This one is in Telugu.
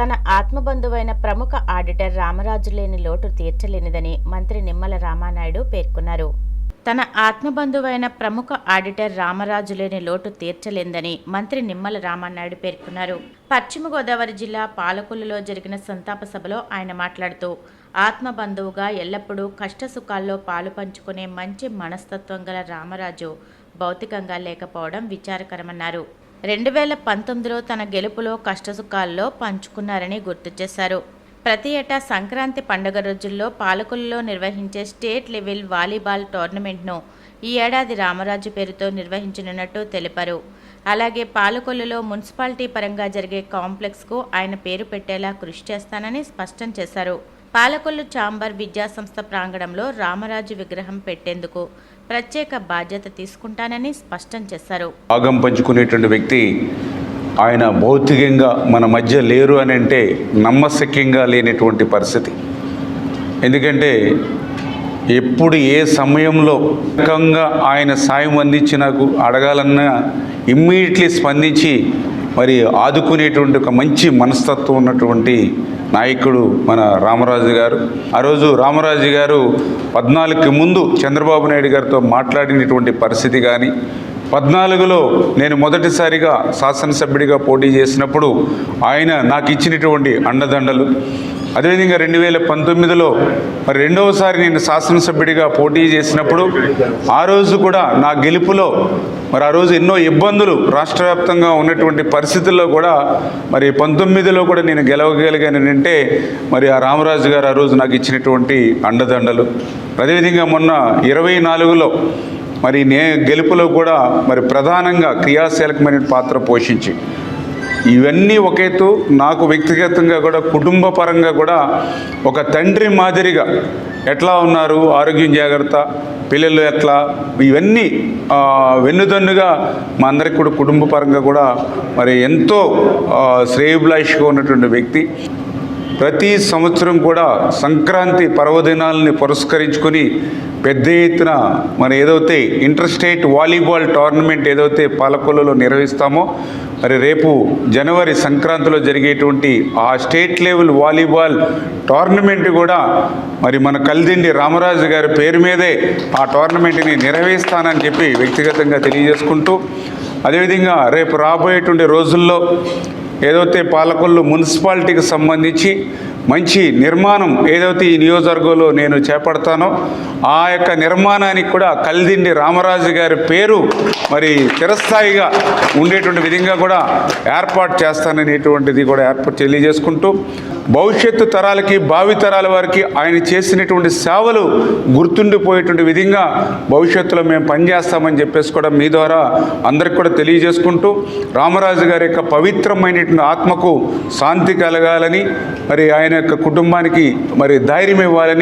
తన ఆత్మబంధువైన ప్రముఖ ఆడిటర్ రామరాజు లేని లోటు తీర్చలేనిదని మంత్రి నిమ్మల రామానాయుడు పేర్కొన్నారు. తన ఆత్మబంధువైన ప్రముఖ ఆడిటర్ రామరాజు లేని లోటు తీర్చలేందని మంత్రి నిమ్మల రామానాయుడు పేర్కొన్నారు. పశ్చిమ గోదావరి జిల్లా పాలకొల్లులో జరిగిన సంతాప సభలో ఆయన మాట్లాడుతూ ఆత్మబంధువుగా ఎల్లప్పుడూ కష్టసుఖాల్లో పాలు పంచుకునే మంచి మనస్తత్వం గల రామరాజు భౌతికంగా లేకపోవడం విచారకరమన్నారు. రెండు వేల పంతొమ్మిదిలో తన గెలుపులో కష్టసుఖాల్లో పంచుకున్నారని గుర్తు చేశారు. ప్రతి ఏటా సంక్రాంతి పండుగ రోజుల్లో పాలకుల్లో నిర్వహించే స్టేట్ లెవెల్ వాలీబాల్ టోర్నమెంట్ను ఈ ఏడాది రామరాజు పేరుతో నిర్వహించనున్నట్టు తెలిపారు. అలాగే పాలకొల్లులో మున్సిపాలిటీ పరంగా జరిగే కాంప్లెక్స్కు ఆయన పేరు పెట్టేలా కృషి చేస్తానని స్పష్టం చేశారు. పాలకొల్లు చాంబర్ విద్యాసంస్థ ప్రాంగణంలో రామరాజు విగ్రహం పెట్టేందుకు ప్రత్యేక బాధ్యత తీసుకుంటానని స్పష్టం చేశారు. భాగం పంచుకునేటువంటి వ్యక్తి ఆయన భౌతికంగా మన మధ్య లేరు అని అంటే నమ్మశక్యంగా లేనటువంటి పరిస్థితి. ఎందుకంటే ఎప్పుడు ఏ సమయంలో రకంగా ఆయన సాయం అందించి నాకు అడగాలన్నా ఇమ్మీడియట్లీ స్పందించి మరి ఆదుకునేటువంటి ఒక మంచి మనస్తత్వం ఉన్నటువంటి నాయకుడు మన రామరాజు గారు. ఆ రోజు రామరాజు గారు పద్నాలుగుకి ముందు చంద్రబాబు నాయుడు గారితో మాట్లాడినటువంటి పరిస్థితి కానీ పద్నాలుగులో నేను మొదటిసారిగా శాసనసభ్యుడిగా పోటీ చేసినప్పుడు ఆయన నాకు ఇచ్చినటువంటి అండదండలు అదేవిధంగా రెండు వేల పంతొమ్మిదిలో మరి రెండవసారి నేను శాసనసభ్యుడిగా పోటీ చేసినప్పుడు ఆ రోజు కూడా నా గెలుపులో మరి ఆ రోజు ఎన్నో ఇబ్బందులు రాష్ట్ర వ్యాప్తంగా ఉన్నటువంటి పరిస్థితుల్లో కూడా మరి పంతొమ్మిదిలో కూడా నేను గెలవగలిగానంటే మరి ఆ రామరాజు గారు ఆ రోజు నాకు ఇచ్చినటువంటి అండదండలు. అదేవిధంగా మొన్న ఇరవై నాలుగులో మరి నే గెలుపులో కూడా మరి ప్రధానంగా క్రియాశీలకమైన పాత్ర పోషించి ఇవన్నీ ఒక ఎత్తు నాకు వ్యక్తిగతంగా కూడా కుటుంబ పరంగా కూడా ఒక తండ్రి మాదిరిగా ఎట్లా ఉన్నారు ఆరోగ్యం జాగ్రత్త పిల్లలు ఎట్లా ఇవన్నీ వెన్నుదన్నుగా మా అందరికి కూడా కుటుంబ పరంగా కూడా మరి ఎంతో శ్రేయభిలాషిగా ఉన్నటువంటి వ్యక్తి. ప్రతి సంవత్సరం కూడా సంక్రాంతి పర్వదినాలని పురస్కరించుకొని పెద్ద ఎత్తున మన ఏదైతే ఇంటర్ స్టేట్ వాలీబాల్ టోర్నమెంట్ ఏదైతే పాలకొల్లులో నిర్వహిస్తామో మరి రేపు జనవరి సంక్రాంతిలో జరిగేటువంటి ఆ స్టేట్ లెవెల్ వాలీబాల్ టోర్నమెంట్ కూడా మరి మన కల్దిండి రామరాజు గారి పేరు మీదే ఆ టోర్నమెంట్ని నిర్వహిస్తానని చెప్పి వ్యక్తిగతంగా తెలియజేసుకుంటూ అదేవిధంగా రేపు రాబోయేటువంటి రోజుల్లో ఏదైతే పాలకొల్లు మున్సిపాలిటీకి సంబంధించి మంచి నిర్మాణం ఏదైతే ఈ నియోజకవర్గంలో నేను చేపడతానో ఆ యొక్క నిర్మాణానికి కూడా కల్దిండి రామరాజు గారి పేరు మరి చిరస్థాయిగా ఉండేటువంటి విధంగా కూడా ఏర్పాటు చేస్తాననేటువంటిది కూడా ఏర్పాటు తెలియజేసుకుంటూ భవిష్యత్తు తరాలకి భావి తరాల వారికి ఆయన చేసినటువంటి సేవలు గుర్తుండిపోయేటువంటి విధంగా భవిష్యత్తులో మేము పనిచేస్తామని చెప్పేసి కూడా మీ ద్వారా అందరికి కూడా తెలియజేసుకుంటూ రామరాజు గారి యొక్క పవిత్రమైనటువంటి ఆత్మకు శాంతి కలగాలని మరి ఆయన యొక్క కుటుంబానికి మరి ధైర్యం ఇవ్వాలని